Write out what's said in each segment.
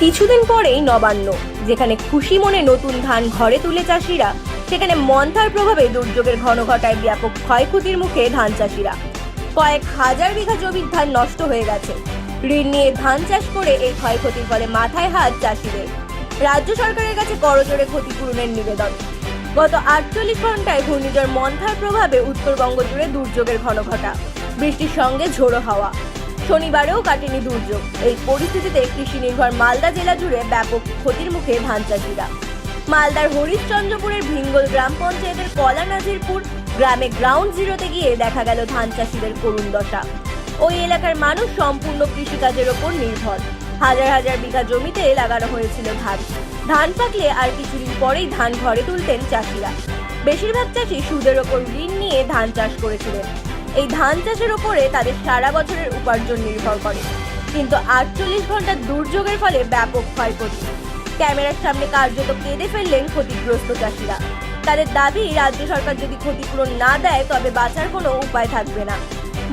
কিছুদিন পরেই নবান্ন, যেখানে খুশি মনে নতুন ধান ঘরে তুলে চাষিরা, সেখানে মন্থার প্রভাবে দুর্যোগের ঘন ঘটায় ব্যাপক ক্ষয়ক্ষতির মুখে ধান চাষিরা। কয়েক হাজার বিঘা জমির ধান নষ্ট হয়ে গেছে। ঋণ নিয়ে ধান চাষ করে এই ক্ষয়ক্ষতির ফলে মাথায় হাত চাষিদের। রাজ্য সরকারের কাছে করজোড়ে ক্ষতিপূরণের নিবেদন। গত আটচল্লিশ ঘন্টায় ঘূর্ণিঝড় মন্থার প্রভাবে উত্তরবঙ্গ জুড়ে দুর্যোগের ঘন ঘটা। বৃষ্টির সঙ্গে ঝোড়ো হাওয়া। শনিবারেও কাটেনি দুর্যোগ। এই পরিস্থিতিতে কৃষি নির্ভর মালদা জেলা জুড়ে ব্যাপক ক্ষতির মুখে ধান চাষিরা মালদার হরিশ্চন্দ্রপুরের ভিঙ্গল গ্রাম পঞ্চায়েতের কলা নাজিরপুর গ্রামে গ্রাউন্ড জিরোতে গিয়ে দেখা গেল ধান চাষিদের করুণ দশা। ওই এলাকার মানুষ সম্পূর্ণ কৃষিকাজের ওপর নির্ভর। হাজার হাজার বিঘা জমিতে লাগানো হয়েছিল ধান। ধান পাকলে আর কিছুদিন পরেই ধান ঘরে তুলতেন চাষিরা। বেশিরভাগ চাষি সুদের ওপর ঋণ নিয়ে ধান চাষ করেছিলেন। এই ধান চাষের ওপরে তাদের সারা বছরের উপার্জন নির্ভর করে। কিন্তু আটচল্লিশ ঘণ্টার দুর্যোগের ফলে ব্যাপক ক্ষয়ক্ষতি। ক্যামেরার সামনে কার্যত কেঁদে ফেললেন ক্ষতিগ্রস্ত চাষিরা। তাদের দাবি, রাজ্য সরকার যদি ক্ষতিপূরণ না দেয়, তবে বাঁচার কোনো উপায় থাকবে না।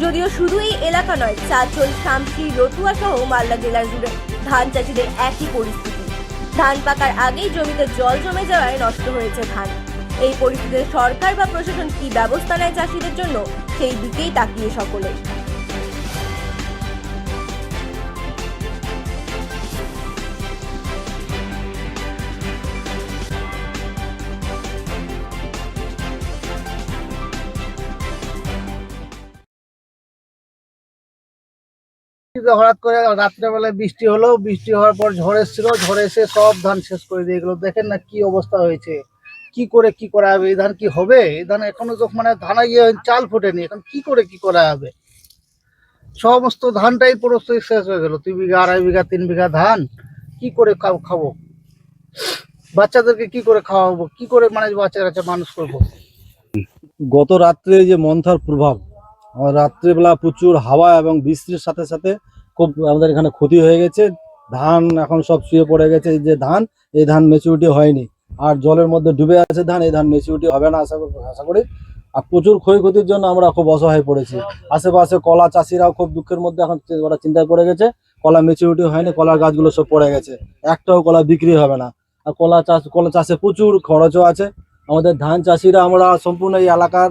যদিও শুধু এই এলাকা নয়, চাঁচল, শামসি, রতুয়া সহ মালদা জেলার জুড়ে ধান চাষিদের একই পরিস্থিতি। ধান পাকার আগেই জমিতে জল জমে যাওয়ায় নষ্ট হয়েছে ধান। এই পরিস্থিতিতে সরকার বা প্রশাসন কি ব্যবস্থা নেয় চাষিদের জন্য? সেই দিকেই তাকিয়ে সকলে। হঠাৎ করে রাত্রেবেলায় বৃষ্টি হলো, বৃষ্টি হওয়ার পর ঝড় এসেছিল, ঝড় এসে সব ধান শেষ করে দিয়ে গেলো। দেখেন না কি অবস্থা হয়েছে। কি করে কি করা হবে? এই ধান কি হবে? এই ধান এখনও মানে ধানা ইয়ে চাল ফোটেনি, এখন কি করে কি করা হবে? সমস্ত ধানটাই পুরো শেষ হয়ে গেল। দুই বিঘা, আড়াই বিঘা, তিন বিঘা ধান কি করে খাব- বাচ্চাদেরকে কি করে খাওয়াবো? কি করে মানে বাচ্চা কাচ্চা মানুষ করব? গত রাত্রে যে মন্থার প্রভাব রাত্রেবেলা প্রচুর হাওয়া এবং বৃষ্টির সাথে সাথে খুব আমাদের এখানে ক্ষতি হয়ে গেছে। ধান এখন সব শুয়ে পড়ে গেছে। যে ধান, এই ধান মেচুরিটি হয়নি। আর জলের মধ্যে ডুবে আছে ধান, এই ধান মেচিউরিটি হবে না, আশা আশা করি। আর প্রচুর ক্ষয়ক্ষতির জন্য আমরা খুব অসহায় পড়েছি। আশেপাশে কলা চাষিরাও খুব দুঃখের মধ্যে এখন ওরা চিন্তায় পড়ে গেছে। কলা মেচিউরিটি হয়নি, কলার গাছগুলো সব পড়ে গেছে। একটাও কলা বিক্রি হবে না। আর কলা চাষ, কলা চাষে প্রচুর খরচও আছে। আমাদের ধান চাষিরা আমরা সম্পূর্ণ এই এলাকার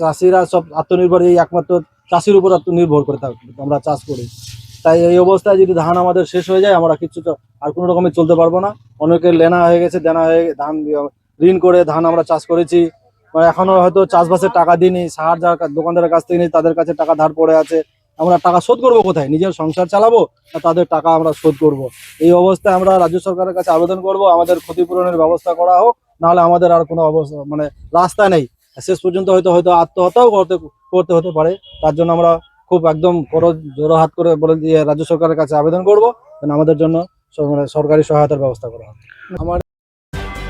চাষিরা সব আত্মনির্ভর, এই একমাত্র চাষির উপর আত্মনির্ভর করে থাকি আমরা চাষ করি। তাই এই অবস্থায় যদি ধান আমাদের শেষ হয়ে যায়, আমরা কিছু আর কোনো রকমের চলতে পারব না। অনেকের লেনা হয়ে গেছে, দেনা হয়ে ধান ঋণ করে ধান আমরা চাষ করেছি। মানে এখনও হয়তো চাষবাসের টাকা দিইনি, সার যার দোকানদারের কাছ থেকে নিই, তাদের কাছে টাকা ধার পড়ে আছে। আমরা টাকা শোধ করব কোথায়? নিজের সংসার চালাবো না তাদের টাকা আমরা শোধ করব? এই অবস্থায় আমরা রাজ্য সরকারের কাছে আবেদন করব, আমাদের ক্ষতিপূরণের ব্যবস্থা করা হোক, নাহলে আমাদের আর কোনো অবস্থা মানে রাস্তা নেই। শেষ পর্যন্ত হয়তো হয়তো আত্মহত্যাও করতে করতে হতে পারে। তার জন্য আমরা খুব একদম বড়, জোড়ো হাত করে বলে দিয়ে রাজ্য সরকারের কাছে আবেদন করব। আমাদের জন্য সরকারি সহায়তার ব্যবস্থা করা হবে আমার